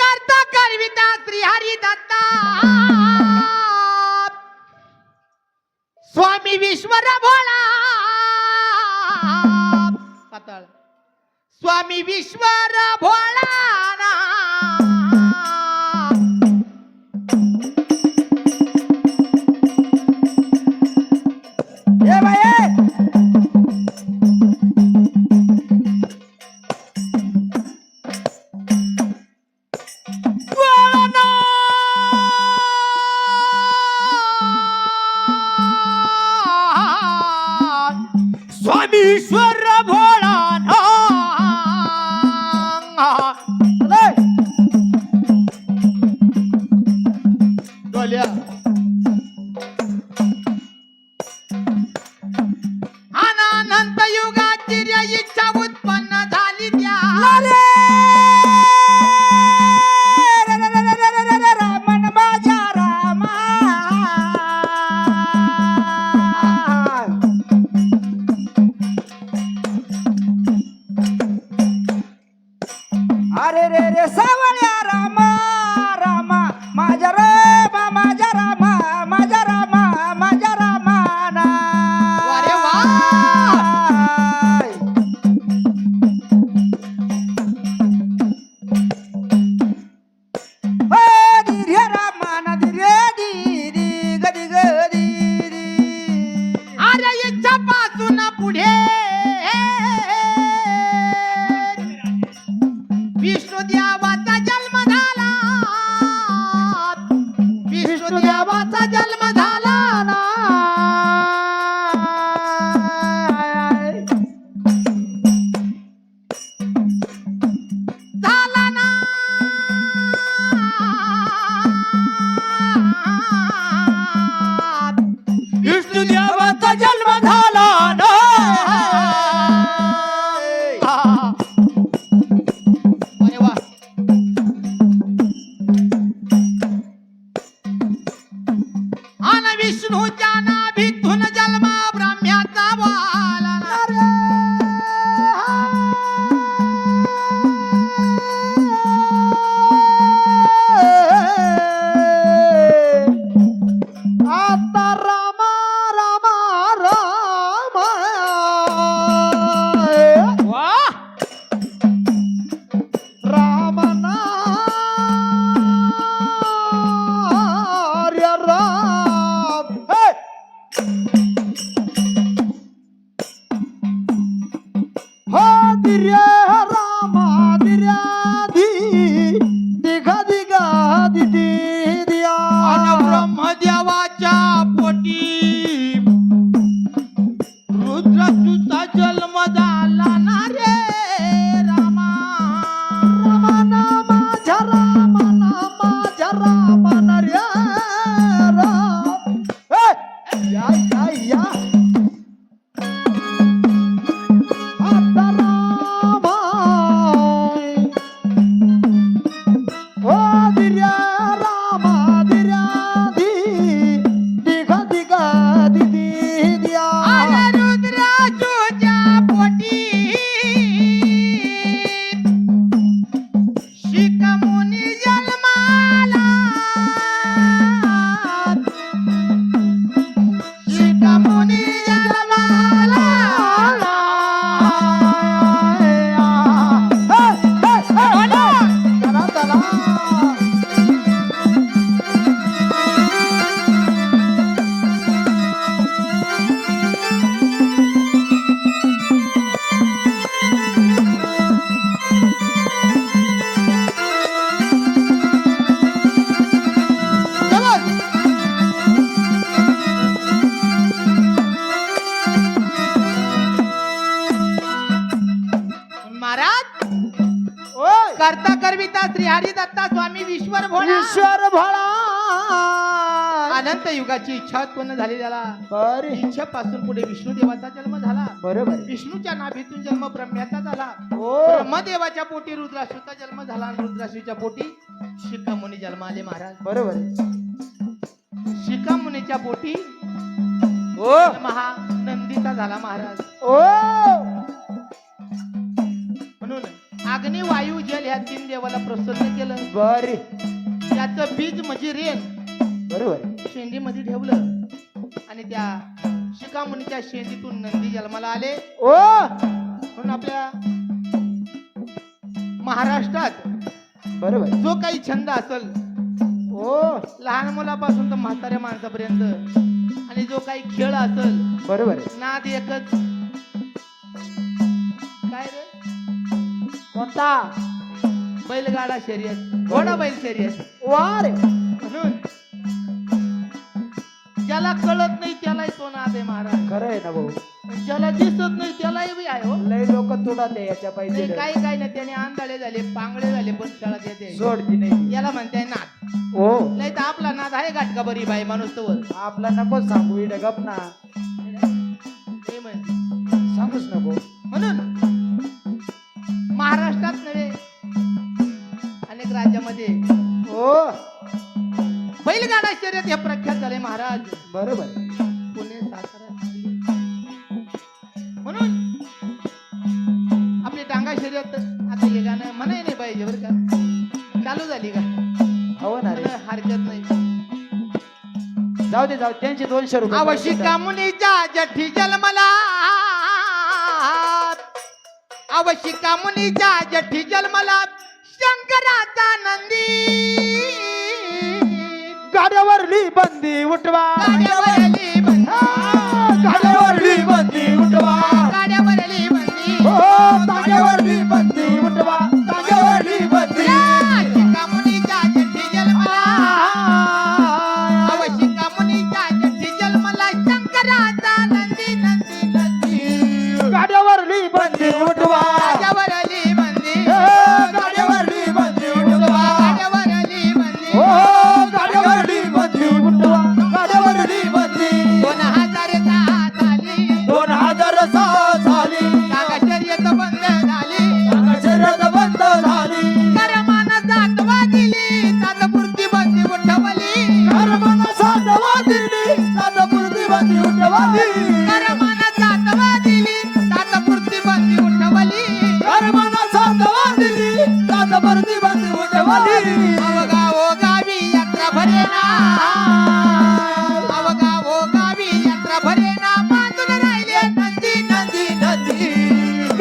करता करविता श्रीहरी दत्ता स्वामी विश्वर भोळा पाताळ स्वामी विश्वर भोळा अनंत युगाची इच्छा उत्पन्न झाली त्याला बरे इच्छेपासून पुढे विष्णू देवाचा जन्म झाला. बरोबर. विष्णूच्या नाभीतून जन्म ब्रह्म्याचा झाला. हो. ब्रह्मदेवाच्या पोटी रुद्राशूचा जन्म झाला आणि रुद्राशूच्या पोटी शिखामुनी जन्माले महाराज. बरोबर. शिखामुनीच्या पोटी हो. महा नंदीचा झाला महाराज. ओ म्हणून अग्नि वायू जल ह्या तीन देवाला प्रसन्न केलं. बरे. त्याचं बीज म्हणजे रेन. बरोबर. शेंडीमध्ये ठेवलं आणि त्या शिकामुनीच्या शेंडीतून नंदी जन्माला आले. ओ! म्हणून आपल्या महाराष्ट्रात बरोबर. जो काही छंद असल ओ! लहान मुलापासून तर म्हाताऱ्या माणसापर्यंत आणि जो काही खेळ असल बरोबर. नाद एकच. काय रे? कोणता? बैलगाडा शर्यत घोडा बैल शर्यत. वा रे! ज्याला कळत नाही त्यालाही तो नाद आहे महाराज. खरं आहे ना भाऊ. ज्याला दिसत नाही त्यालाही बी आहे हो. लय लोक तुडाले याच्या नाही, पाहिजे काही काही नाही. त्याने आंधळे झाले पांगळे झाले पण शाळा येते सोडती नाही. याला म्हणताय नाद. ओ. नाही तर आपला नाद आहे गाठका बरी बाई माणूस तवर आपला नको सांगू इड गप ना. हे. सांगूच नको. म्हणून महाराष्ट्रात नव्हे अनेक राज्यामध्ये ओ. बैलगाडा शर्यत हे प्रख्यात झाले महाराज. बरोबर. पुणे सातारा. म्हणून आपली टांगा शर्यत आता हे गाणं म्हणाय नाही पाहिजे बरं का. चालू झाली का हवं ना हरकत नाही. जाऊ दे जाऊ. त्यांचे दोनशे रुपये आवशिका मुनीच्या जठी जन्मला आवशिका मुनीच्या जठी जन्मला शंकराचा नंदी. गाड्यावरली बंदी उठवा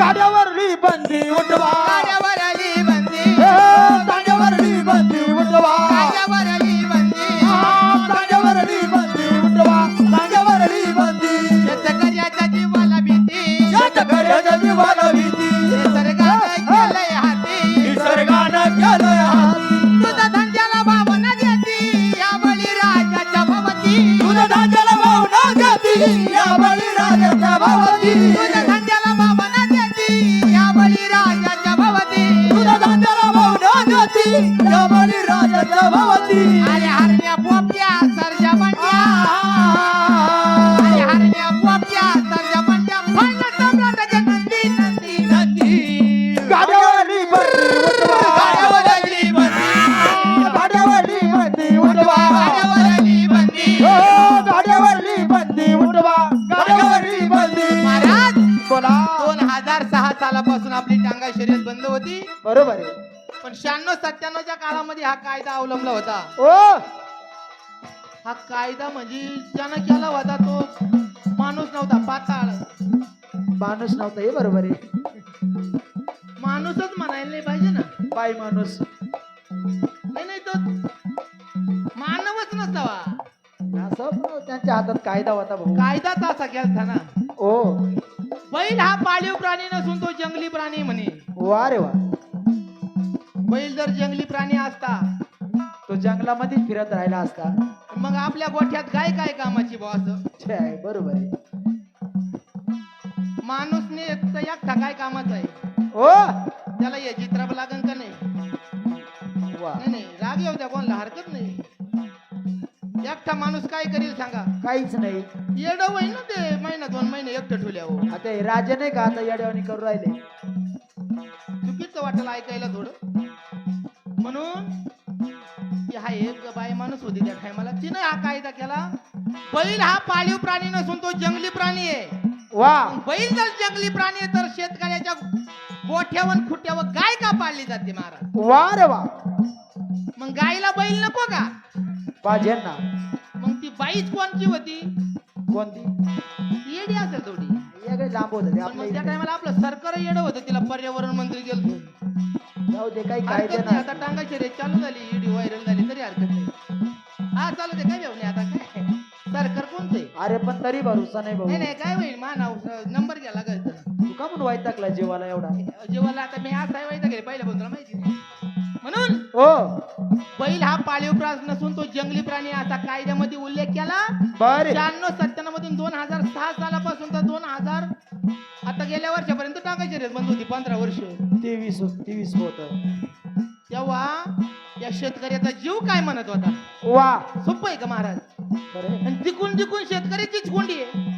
नंदी गाड्यावरली बंदी सालापासून आपली टांगा शर्यत बंद होती. बरोबर आहे. पण शहाण्णव सत्त्याण्णवच्या काळामध्ये हा कायदा अवलंबला होता. ओ हा कायदा म्हणजे ज्यानं केला होता तो माणूस नव्हता पाताळ. माणूस नव्हता हे बरोबर आहे. माणूसच म्हणायला नाही पाहिजे ना. बाई माणूस. नाही नाही तो मानवच नसावा. त्यांच्या हातात कायदा होता भाऊ. कायदाच असा केलता ना. ओ. बैल हा पाळीव प्राणी नसून तो जंगली प्राणी म्हणे. वा रे वा. बैल जर जंगली प्राणी असता तो जंगलामध्ये फिरत राहिला असता. मग आपल्या गोठ्यात काय काय कामाची बॉस छे आहे, बरोबर आहे. माणूसने एकटा एकटा काय कामाचा आहे? ओ. त्याला या चित्रावं लागन का नाही? वा. नाही नाही राग येऊ द्या कोणाला हरकत नाही. एकटा माणूस काय करील सांगा? काहीच नाही. येड होईल ना ते? महिना दोन महिने एकटं ठेवल्यावर. आता हे राजे नाही का आता येड्यावानी करू राहिले? चुकीचं वाटेल ऐकायला थोडं. म्हणून हा एक बाय माणूस होती त्या टायमाला. तिने हा कायदा केला. बैल हा पाळीव प्राणी नसून तो जंगली प्राणी आहे. वा. बैल जर जंगली प्राणी आहे तर शेतकऱ्याच्या गोठ्यावर खुट्यावर गाय का पाळली जाते महाराज? वा रे वा. मग गायला बैल नको का? पाहिजे ना मग ती बाईच कोणची होती? कोणती? येडी असेल थोडी. वेगळे लांब होत ते पण मग आपल्या त्या इथे. टायमाला आपलं सरकार येडं होतं तिला पर्यावरण मंत्री गेलो जाऊ दे काही काय हरकत नाही आता टांगाची रेट चालू झाली व्हिडिओ व्हायरल झाली तरी हरकत नाही. हा चालू दे काय घेऊन आता काय? सरकार कोणतं आहे अरे पण तरी भरोसा नाही भाऊ. नाही नाही काय होईल मा नाव नंबर घ्या लागत तू का म्हणून वाईट टाकला जीवाला एवढा? जेव्हा आता मी आज वाईट गेले पहिल्या तुला माहिती नाही. म्हणून हो. बैल हा पाळीव प्राणी नसून तो जंगली प्राणी असा कायद्यामध्ये उल्लेख केला. बर. शहाण्णव सत्त्याण्णव मधून दोन हजार सहा सालापासून तर दोन हजार आता गेल्या वर्षापर्यंत टाकायची रेस बंद होती पंधरा वर्ष. तेवीस तेवीस होत. तेव्हा या शेतकऱ्याचा जीव काय म्हणत होता? वा. सोपं आहे का महाराज? खरे आणि जिकून जिकून शेतकऱ्याचीच कोंडी आहे.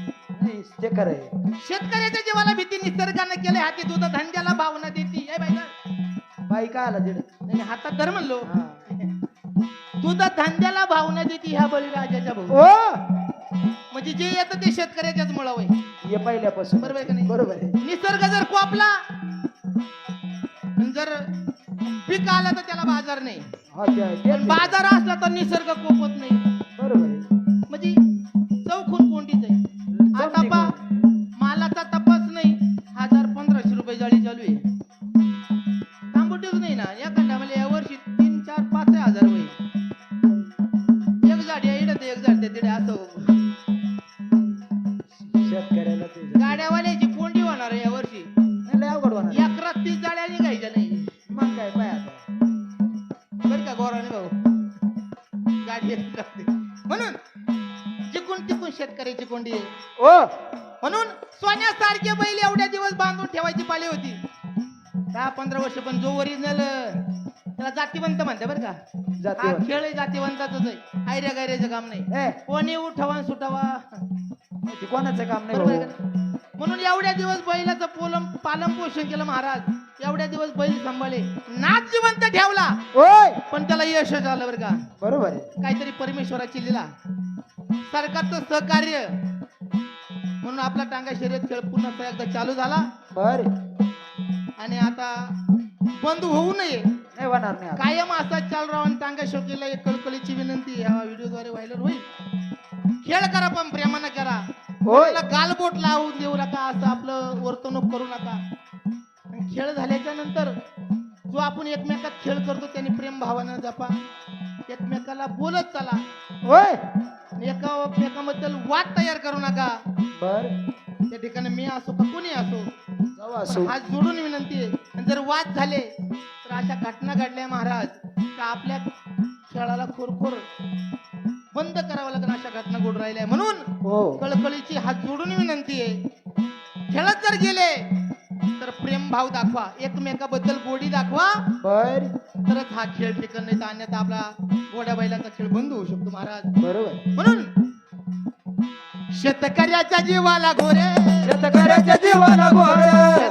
नाही ते खरंय शेतकऱ्याच्या जीवाला भीती निसर्गानं केले. हाती दूध धंद्याला भावना देती. हे बाई का? काय आला तिकडे नाही, हातात धर म्हणलो. हा. दूध धंद्याला भावना देती ह्या बळीराजाच्या भाऊ ओ! म्हणजे जे येतं ते शेतकऱ्याच्याच मुळावय ये पहिल्यापासून. बरोबर आहे का नाही? बरोबर आहे. निसर्ग जर कोपला आणि जर पीक आलं तर त्याला बाजार नाही. हा ते- ते- पण बाजार असला तर निसर्ग कोपत नाही. बरं का गौराने भाऊ गाडी. म्हणून जिकून तिकून शेतकऱ्याची कोंडी ओ! म्हणून सोन्यासारखे बैल एवढ्या दिवस बांधून ठेवायची पाळी होती. दहा पंधरा वर्ष पण जो ओरिजिनल त्याला जातीवंत म्हणते बरं का. हा खेळ जातीवंताच आहे. आयऱ्या गायऱ्याचं काम नाही. कोणी उठवा सुटावा. कोणाचं काम बरोबर नाही? म्हणून एवढ्या दिवस बैलाचं पोलम पालन पोषण केलं महाराज. एवढ्या दिवस बैल सांभाळे नाच जिवंत ठेवला. पण त्याला यश आलं बरं का. बरोबर आहे. काहीतरी परमेश्वराची लीला. सरकारचं सहकार्य. म्हणून आपला टांगा शर्यत खेळ पुन्हा एकदा चालू झाला. बर. आणि आता बंद होऊ नये. नाही होणार नाही आता. कायम असा चालू राहा आणि टांगा शोकीला एक कळकळीची विनंती ह्या व्हिडिओद्वारे व्हायरल होईल. खेळ करा पण प्रेमानं करा. होय. कोणाला गालबोट लावून देऊ नका असं आपलं वर्तणूक करू नका. खेळ झाल्याच्यानंतर जो आपण एकमेकात खेळ करतो त्याने प्रेम भावानं जपा. एकमेकाला बोलत चला. होय. आणि एका एकमेकाबद्दल वाद तयार करू नका. बर. त्या ठिकाणी मी असो का कोणी असो जाऊ असो. हात जोडून विनंती आहे. आणि जर वाद झाले तर अशा घटना घडल्या महाराज का आपल्या खेळाला खोरखोर बंद करावं लागेल अशा घटना घडून राहिल्या. म्हणून हो. कळकळीची हात जोडून विनंती आहे. खेळत जर गेले तर प्रेम भाव दाखवा एकमेकाबद्दल गोडी दाखवा. बर. तरच हा खेळ टिकन नाही तर अन्यथा आपला गोड्या बैलाचा खेळ बंद होऊ शकतो महाराज. बरोबर. म्हणून शेतकऱ्याच्या जीवाला घोरे शेतकऱ्याच्या जीवाला घोर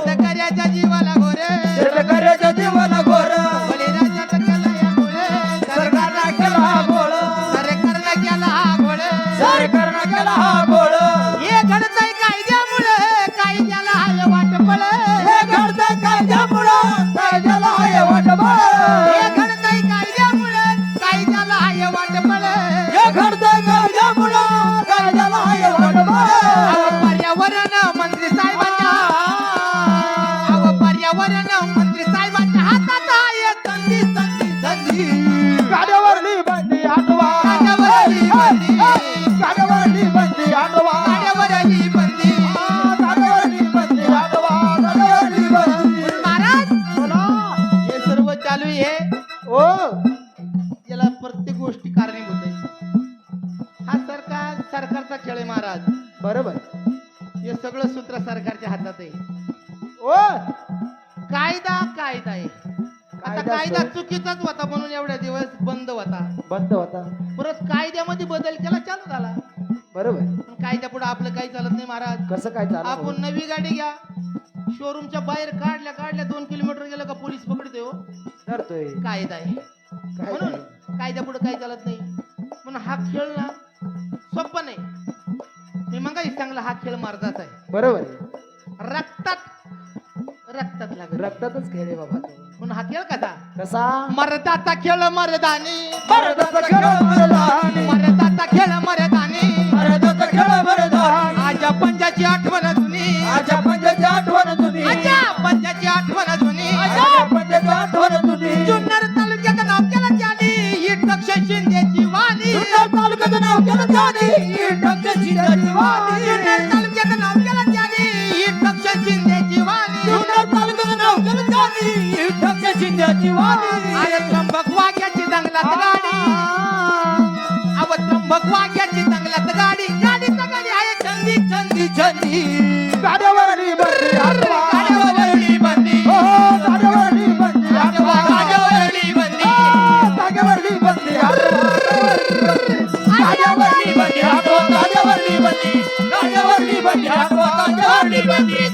सरकारचा खेळ आहे महाराज. बरोबर. हे सगळं सूत्र सरकारच्या हातात आहे. ओ कायदा कायदा आहे. आता कायदा कायदा सो- चुकीचाच होता म्हणून एवढ्या दिवस बंद होता. बंद होता. परत कायद्यामध्ये बदल केला चालू झाला. बरोबर. पण कायद्या पुढे आपलं काही चालत नाही महाराज. कसं काय चालू? आपण नवी गाडी घ्या. शोरूमच्या बाहेर काढल्या काढल्या दोन किलोमीटर गेलं का पोलीस पकडते हो. धरतोय. कायदा आहे. काय म्हणून? कायद्या पुढे काही चालत नाही. म्हणून हा खेळ ना सोपा नाही. मी मग चांगला हा खेळ मारतात आहे. बरोबर. आहे रक्तात रक्तात लागत. रक्तातच खेळ आहे बाबा तो. पण हा खेळ कसा? कसा? मर्दाचा खेळ मर्दानी. मर्दाचा खेळ मर्दानी. वाघ्याची दंगलात गाडी. अव त्र्यंबक वाघ्याची दंगलात गाडी. Vladimir.